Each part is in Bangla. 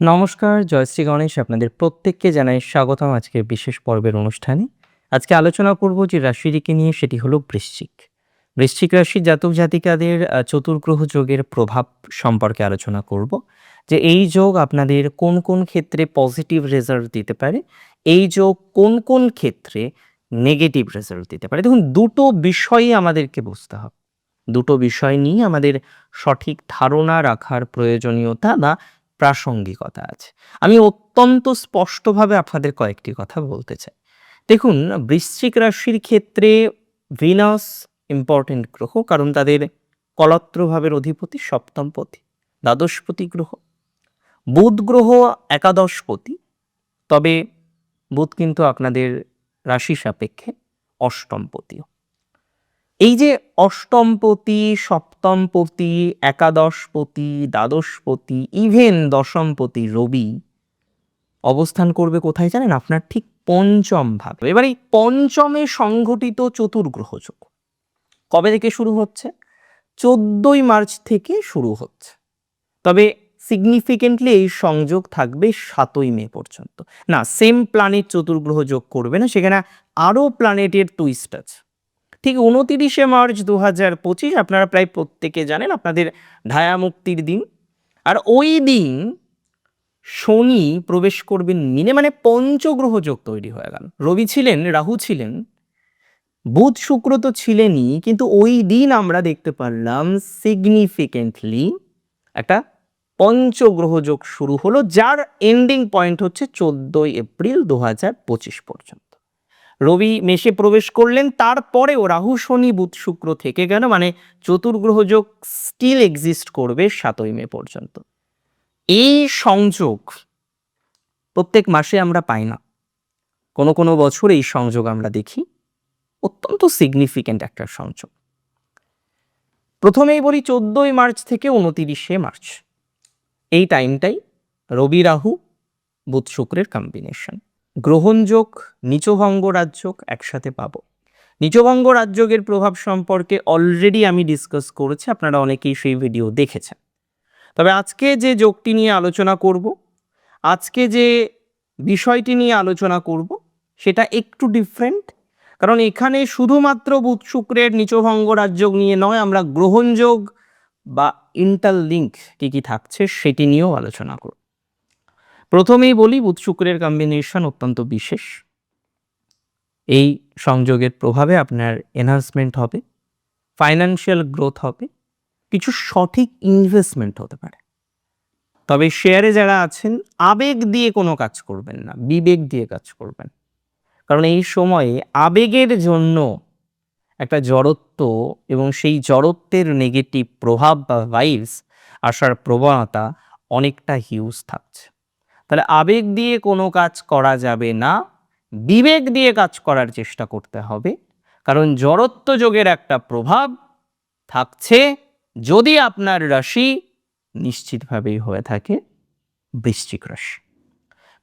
নমস্কার জয়শ্রী গণেশ আপনাদের প্রত্যেককে জানাই স্বাগতম আজকের বিশেষ পর্বের অনুষ্ঠানে। আজকে আলোচনা করব যে রাশিটিকে নিয়ে, সেটি হলো বৃশ্চিক। বৃশ্চিক রাশির জাতক জাতিকাদের চতুর্গ্রহ যোগের প্রভাব সম্পর্কে আলোচনা করব। যে এই যোগ আপনাদের কোন কোন ক্ষেত্রে পজিটিভ রেজাল্ট দিতে পারে, এই যোগ কোন কোন ক্ষেত্রে নেগেটিভ রেজাল্ট দিতে পারে। দেখুন, দুটো বিষয়ই আমাদেরকে বুঝতে হবে। দুটো বিষয় নিয়ে আমাদের সঠিক ধারণা রাখার প্রয়োজনীয়তা বা প্রাসঙ্গিকতা আছে। আমি অত্যন্ত স্পষ্টভাবে আপনাদের কয়েকটি কথা বলতে চাই। দেখুন, বৃশ্চিক রাশির ক্ষেত্রে ভিনাস ইম্পর্টেন্ট গ্রহ, কারণ তাদের কলত্রভাবের অধিপতি সপ্তমপতি দ্বাদশপতি গ্রহ। বুধ গ্রহ একাদশপতি তবে বুধ কিন্তু আপনাদের রাশি সাপেক্ষে অষ্টমপতিও এই যে অষ্টমপতি, সপ্তমপতি, একাদশপতি, দ্বাদশপতি ইভেন দশমপতি রবি অবস্থান করবে কোথায় জানেন? আপনার ঠিক পঞ্চম ভাব। এবার এই পঞ্চমে সংঘটিত চতুর্গ্রহ যোগ। কবে থেকে শুরু হচ্ছে? চোদ্দই মার্চ থেকে শুরু হচ্ছে। তবে সিগনিফিকেন্টলি এই সংযোগ থাকবে সাতই মে পর্যন্ত। না সেম প্ল্যানেট চতুর্গ্রহ যোগ করবে না, সেখানে আরও প্ল্যানেটের টুইস্ট আছে। ঠিক উনতিরিশে মার্চ দু হাজার পঁচিশ আপনারা প্রায় প্রত্যেকে জানেন আপনাদের ধায়া মুক্তির দিন। আর ওই দিন শনি প্রবেশ করবেন মিনে মানে পঞ্চগ্রহ যোগ তৈরি হয়ে গেল। রবি ছিলেন, রাহু ছিলেন, বুধ, শুক্র তো ছিলেনই, কিন্তু ওই দিন আমরা দেখতে পারলাম সিগনিফিকেন্টলি একটা পঞ্চগ্রহ যোগ শুরু হলো, যার এন্ডিং পয়েন্ট হচ্ছে চোদ্দই এপ্রিল দু হাজার পঁচিশ পর্যন্ত। রবি মেষে প্রবেশ করলেন, তারপরেও রাহু, শনি, বুধ, শুক্র থেকে গেল মানে চতুর্গ্রহ যোগ স্টিল এক্সিস্ট করবে সাতই মে পর্যন্ত। এই সংযোগ প্রত্যেক মাসে আমরা পাই না। কোনো কোনো বছর এই সংযোগ আমরা দেখি। অত্যন্ত সিগনিফিক্যান্ট একটা সংযোগ। প্রথমেই বলি চোদ্দই মার্চ থেকে উনতিরিশে মার্চ। এই টাইমটাই রবি, রাহু, বুধ, শুক্রের কম্বিনেশন গ্রহণযোগ, নিচভঙ্গ রাজযোগ একসাথে পাবো। নিচভঙ্গ রাজযোগের প্রভাব সম্পর্কে অলরেডি আমি ডিসকাস করেছি, আপনারা অনেকেই সেই ভিডিও দেখেছেন। তবে আজকে যে যোগটি নিয়ে আলোচনা করব, আজকে যে বিষয়টি নিয়ে আলোচনা করব, সেটা একটু ডিফারেন্ট কারণ এখানে শুধুমাত্র বুধ শুক্রের নিচভঙ্গ রাজযোগ নিয়ে নয়, আমরা গ্রহণযোগ বা ইন্টারলিঙ্ক কী কী থাকছে সেটি নিয়েও আলোচনা করব। প্রথমেই বলি বুধ শুক্রের কম্বিনেশন অত্যন্ত বিশেষ। এই সংযোগের প্রভাবে আপনার এনহান্সমেন্ট হবে ফাইন্যান্সিয়াল গ্রোথ হবে, কিছু সঠিক ইনভেস্টমেন্ট হতে পারে। তবে শেয়ারে যারা আছেন, আবেগ দিয়ে কোনো কাজ করবেন না, বিবেক দিয়ে কাজ করবেন। কারণ এই সময়ে আবেগের জন্য একটা জড়ত্ব এবং সেই জড়ত্বের নেগেটিভ প্রভাব বা ভাইবস আসার প্রবণতা অনেকটা হিউজ থাকছে। তাহলে আবেগ দিয়ে কোনো কাজ করা যাবে না, বিবেক দিয়ে কাজ করার চেষ্টা করতে হবে। কারণ জড়ত্ব যোগের একটা প্রভাব থাকছে যদি আপনার রাশি নিশ্চিতভাবেই হয়ে থাকে বৃশ্চিক রাশি।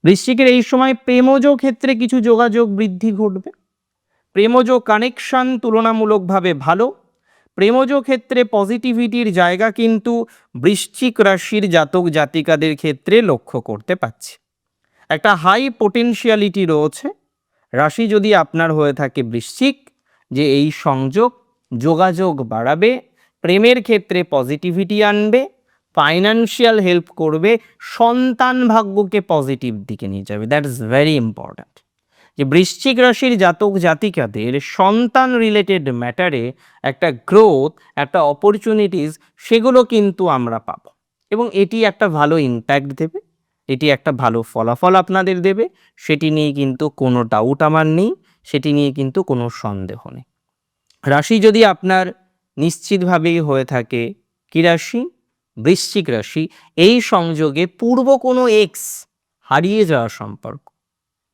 বৃশ্চিকের এই সময় প্রেমজ ক্ষেত্রে কিছু যোগাযোগ বৃদ্ধি ঘটবে। প্রেমজ কানেকশন তুলনামূলকভাবে ভালো। প্রেমজ ক্ষেত্রে পজিটিভিটির জায়গা কিন্তু বৃশ্চিক রাশির জাতক জাতিকাদের ক্ষেত্রে লক্ষ্য করতে পাচ্ছি একটা হাই পোটেনশিয়ালিটি রয়েছে। রাশি যদি আপনার হয়ে থাকে বৃশ্চিক, যে এই সংযোগ, যোগাযোগ বাড়াবে, প্রেমের ক্ষেত্রে পজিটিভিটি আনবে ফাইন্যান্সিয়াল হেল্প করবে, সন্তান ভাগ্যকে পজিটিভ দিকে নিয়ে যাবে। দ্যাট ইজ ভেরি ইম্পর্ট্যান্ট যে বৃশ্চিক রাশির জাতক জাতিকাদের সন্তান রিলেটেড ম্যাটারে একটা গ্রোথ একটা অপরচুনিটিস সেগুলো কিন্তু আমরা পাবো। এবং এটি একটা ভালো ইম্প্যাক্ট দেবে, এটি একটা ভালো ফলাফল আপনাদের দেবে, সেটি নিয়ে কিন্তু কোনো ডাউট আমার নেই, সেটি নিয়ে কিন্তু কোনো সন্দেহ নেই। রাশি যদি আপনার নিশ্চিতভাবেই হয়ে থাকে, কি রাশি? বৃশ্চিক রাশি। এই সংযোগে পূর্ব কোনো এক্স হারিয়ে যাওয়া সম্পর্ক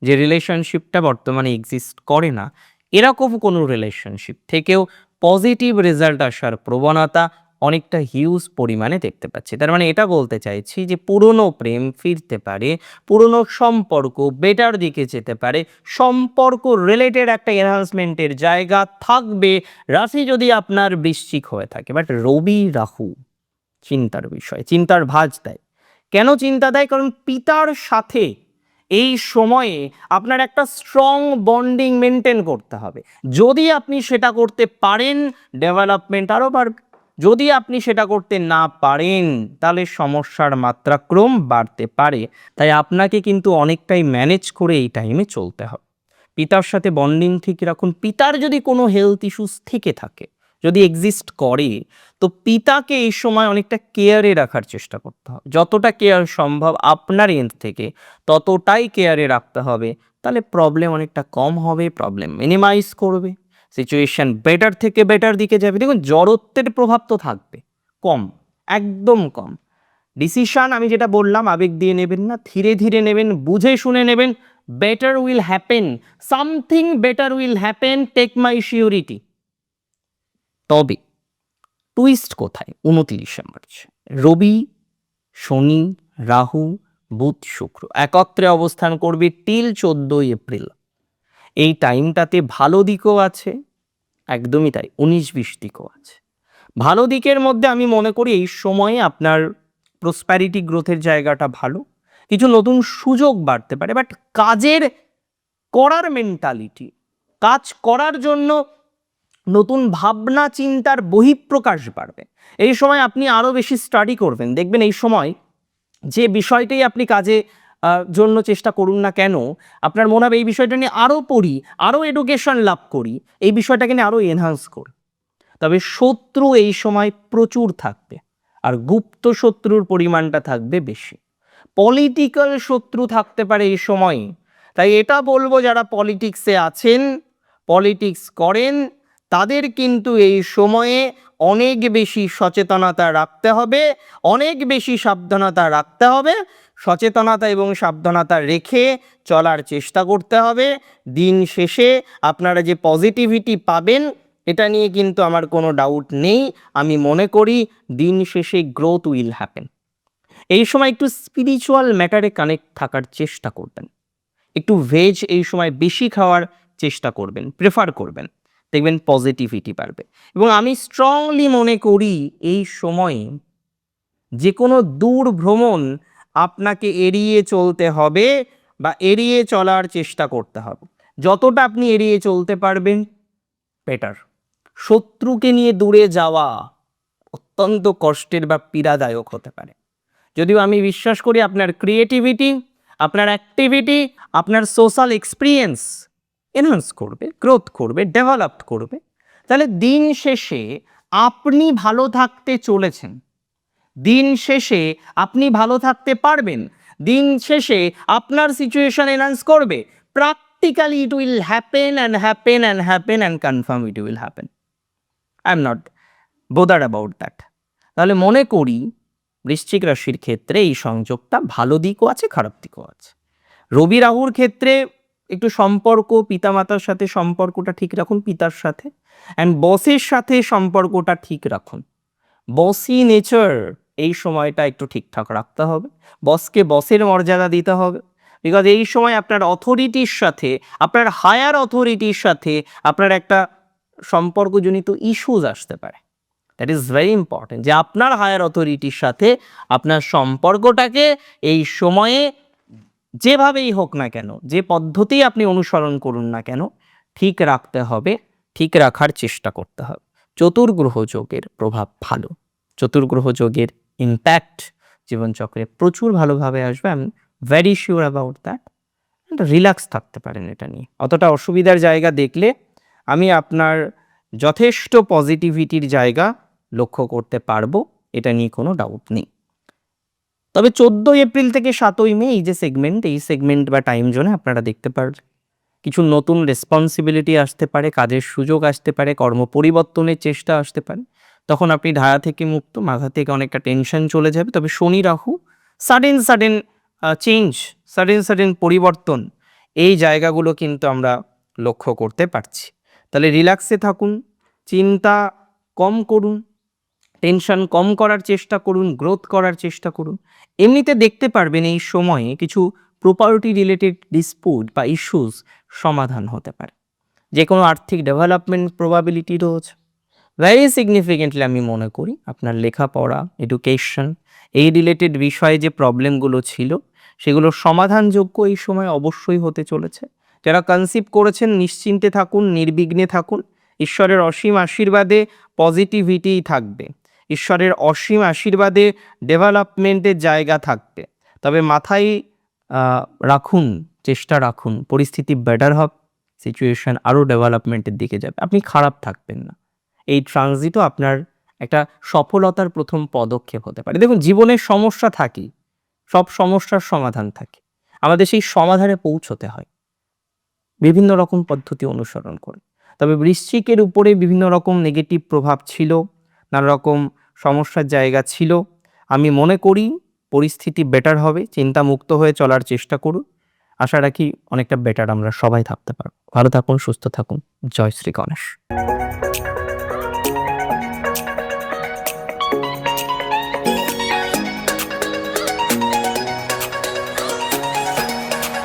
যে রিলেশনশিপটা বর্তমানে এক্সিস্ট করে না, এরকম কোনো রিলেশনশিপ থেকেও পজিটিভ রেজাল্ট আসার প্রবণতা অনেকটা হিউজ পরিমাণে দেখতে পাচ্ছি। তার মানে এটা বলতে চাইছি যে পুরনো প্রেম ফিরতে পারে, পুরনো সম্পর্ক বেটার দিকে যেতে পারে, সম্পর্ক রিলেটেড একটা এনহান্সমেন্টের জায়গা থাকবে, রাশি যদি আপনার বৃশ্চিক হয়ে থাকে। বাট রবি রাহু, চিন্তার বিষয়, চিন্তার ভাঁজ দেয়। কেন চিন্তা দেয়? কারণ পিতার সাথে এই সময়ে আপনার একটা স্ট্রং বন্ডিং মেনটেন করতে হবে। যদি আপনি সেটা করতে পারেন ডেভেলপমেন্ট আরও বাড়বে। যদি আপনি সেটা করতে না পারেন, তাহলে সমস্যার মাত্রা মাত্রাক্রম বাড়তে পারে। তাই আপনাকে কিন্তু অনেকটাই ম্যানেজ করে এই টাইমে চলতে হবে। পিতার সাথে বন্ডিং ঠিক রাখুন। পিতার যদি কোনো হেলথ ইস্যুস থেকে থাকে যদি এক্সিস্ট করে, তো পিতাকে এই সময় অনেকটা কেয়ারে রাখার চেষ্টা করতে হবে। যতটা কেয়ার সম্ভব আপনার এন্ড থেকে ততটাই কেয়ারে রাখতে হবে। তাহলে প্রবলেম অনেকটা কম হবে প্রবলেম মিনিমাইজ করবে। সিচুয়েশন বেটার থেকে বেটার দিকে যাবে। দেখুন, জড়ত্বের প্রভাব তো থাকবে। কম, একদম কম। ডিসিশন আমি যেটা বললাম, আবেগ দিয়ে নেবেন না, ধীরে ধীরে নেবেন, বুঝে শুনে নেবেন better will happen something better will happen take my surety তবে টুইস্ট কোথায়? উনতিরিশে মার্চ, রবি, শনি, রাহু, বুধ, শুক্র একত্রে অবস্থান করবে টিল চোদ্দোই এপ্রিল। এই টাইমটাতে ভালো দিকও আছে, একদমই তাই, উনিশ বিশ দিকও আছে। ভালো দিকের মধ্যে আমি মনে করি এই সময়ে আপনার প্রসপ্যারিটি গ্রোথের জায়গাটা ভালো। কিছু নতুন সুযোগ বাড়তে পারে বাট কাজের করার মেন্টালিটি কাজ করার জন্য নতুন ভাবনা, চিন্তার বহিঃপ্রকাশ বাড়বে। এই সময় আপনি আরও বেশি স্টাডি করবেন। দেখবেন এই সময় যে বিষয়টাই আপনি কাজে জন্য চেষ্টা করুন না কেন, আপনার মনে হবে এই বিষয়টা নিয়ে আরও পড়ি আরও এডুকেশন লাভ করি, এই বিষয়টাকে নিয়ে আরও এনহান্স করি। তবে শত্রু এই সময় প্রচুর থাকবে, আর গুপ্ত শত্রুর পরিমাণটা থাকবে বেশি। পলিটিক্যাল শত্রু থাকতে পারে এই সময়ে। তাই এটা বলব যারা পলিটিক্সে আছেন পলিটিক্স করেন তাদের কিন্তু এই সময়ে অনেক বেশি সচেতনতা রাখতে হবে, অনেক বেশি সাবধানতা রাখতে হবে, সচেতনতা এবং সাবধানতা রেখে চলার চেষ্টা করতে হবে। দিন শেষে আপনারা যে পজিটিভিটি পাবেন, এটা নিয়ে কিন্তু আমার কোনো ডাউট নেই। আমি মনে করি দিন শেষে গ্রোথ উইল হ্যাপেন এই সময় একটু স্পিরিচুয়াল ম্যাটারে কানেক্ট থাকার চেষ্টা করবেন। একটু ভেজ এই সময় বেশি খাওয়ার চেষ্টা করবেন প্রেফার করবেন। দেখবেন পজিটিভিটি বাড়বে। এবং আমি স্ট্রংলি মনে করি এই সময়ে যে কোনো দূর ভ্রমণ আপনাকে এড়িয়ে চলতে হবে বা এড়িয়ে চলার চেষ্টা করতে হবে। যতটা আপনি এড়িয়ে চলতে পারবেন বেটার শত্রুকে নিয়ে দূরে যাওয়া অত্যন্ত কষ্টের বা পীড়াদায়ক হতে পারে। যদিও আমি বিশ্বাস করি আপনার ক্রিয়েটিভিটি আপনার অ্যাক্টিভিটি আপনার সোশ্যাল এক্সপিরিয়েন্স এনহান্স করবে গ্রোথ করবে ডেভেলপ করবে। তাহলে দিন শেষে আপনি ভালো থাকতে চলেছেন। দিন শেষে আপনি ভালো থাকতে পারবেন। দিন শেষে আপনার সিচুয়েশন এনহান্স করবে। Practically it will happen and happen and happen and confirm it will happen I am not bother about that তাহলে মনে করি, বৃশ্চিক রাশির ক্ষেত্রে এই সংযোগটা ভালো দিকও আছে, খারাপ দিকও আছে। রবি রাহুর ক্ষেত্রে একটু সম্পর্ক, পিতামাতার সাথে সম্পর্কটা ঠিক রাখুন, পিতার সাথে। অ্যান্ড বসের সাথে সম্পর্কটা ঠিক রাখুন। বসি নেচার এই সময়টা একটু ঠিকঠাক রাখতে হবে। বসকে বসের মর্যাদা দিতে হবে। বিকজ এই সময় আপনার অথরিটির সাথে, আপনার হায়ার অথরিটির সাথে আপনার একটা সম্পর্কজনিত ইস্যুজ আসতে পারে। দ্যাট ইজ ভেরি ইম্পর্টেন্ট যে আপনার হায়ার অথরিটির সাথে আপনার সম্পর্কটাকে এই সময়ে যেভাবেই হোক না কেন, যে পদ্ধতি আপনি অনুসরণ করুন না কেন, ঠিক রাখতে হবে, ঠিক রাখার চেষ্টা করতে হবে। চতুর্গ্রহ যোগের প্রভাব ভালো। চতুর্গ্রহ যোগের ইম্প্যাক্ট জীবনচক্রে প্রচুর ভালোভাবে আসবে। I am very sure about that relax থাকতে পারেন এটা নিয়ে। অতটা অসুবিধার জায়গা দেখলে আমি আপনার যথেষ্ট পজিটিভিটির জায়গা লক্ষ্য করতে পারব, এটা নিয়ে কোনো ডাউট নেই। তবে চোদ্দোই এপ্রিল থেকে সাতই মে এই যে সেগমেন্ট এই সেগমেন্ট বা টাইম জোনে আপনারা দেখতে পারবেন কিছু নতুন রেসপন্সিবিলিটি আসতে পারে, কাজের সুযোগ আসতে পারে, কর্ম পরিবর্তনের চেষ্টা আসতে পারে। তখন আপনি ধারা থেকে মুক্ত, মাথা থেকে অনেকটা টেনশন চলে যাবে। তবে Shani, Rahu sudden sudden change sudden sudden পরিবর্তন এই জায়গাগুলো কিন্তু আমরা লক্ষ্য করতে পারছি। তাহলে রিল্যাক্সে থাকুন, চিন্তা কম করুন টেনশন কম করার চেষ্টা করুন, গ্রোথ করার চেষ্টা করুন। এমনিতে দেখতে পারবেন এই সময়ে কিছু প্রপার্টি রিলেটেড ডিসপুট বা ইস্যুস সমাধান হতে পারে। যে কোনো আর্থিক ডেভেলপমেন্ট প্রবাবিলিটি রয়েছে। ভেরি সিগনিফিকেন্টলি আমি মনে করি আপনার লেখাপড়া এডুকেশন এই রিলেটেড বিষয়ে যে প্রবলেমগুলো ছিল সেগুলোর সমাধানযোগ্য এই সময় অবশ্যই হতে চলেছে। যারা কনসিভ করেছেন, নিশ্চিন্তে থাকুন, নির্বিঘ্নে থাকুন। ঈশ্বরের অসীম আশীর্বাদে পজিটিভিটিই থাকবে। ঈশ্বরের অসীম আশীর্বাদে ডেভেলপমেন্টের জায়গা থাকবে তবে মাথায় রাখুন, চেষ্টা রাখুন, পরিস্থিতি বেটার হবে সিচুয়েশন আরও ডেভেলপমেন্টের দিকে যাবে। আপনি খারাপ থাকবেন না। এই ট্রানজিটও আপনার একটা সফলতার প্রথম পদক্ষেপ হতে পারে। দেখুন, জীবনের সমস্যা থাকি সব সমস্যার সমাধান থাকে। আমাদের সেই সমাধানে পৌঁছতে হয়। বিভিন্ন রকম পদ্ধতি অনুসরণ করে তবে বৃশ্চিকের উপরে বিভিন্ন রকম নেগেটিভ প্রভাব ছিল, নানা রকম সমস্যার জায়গা ছিল। আমি মনে করি পরিস্থিতি বেটার হবে, চিন্তামুক্ত হয়ে চলার চেষ্টা করুন। আশা রাখি অনেকটা বেটার আমরা সবাই থাকতে পারব। ভালো থাকুন, সুস্থ থাকুন। জয় শ্রী গণেশ।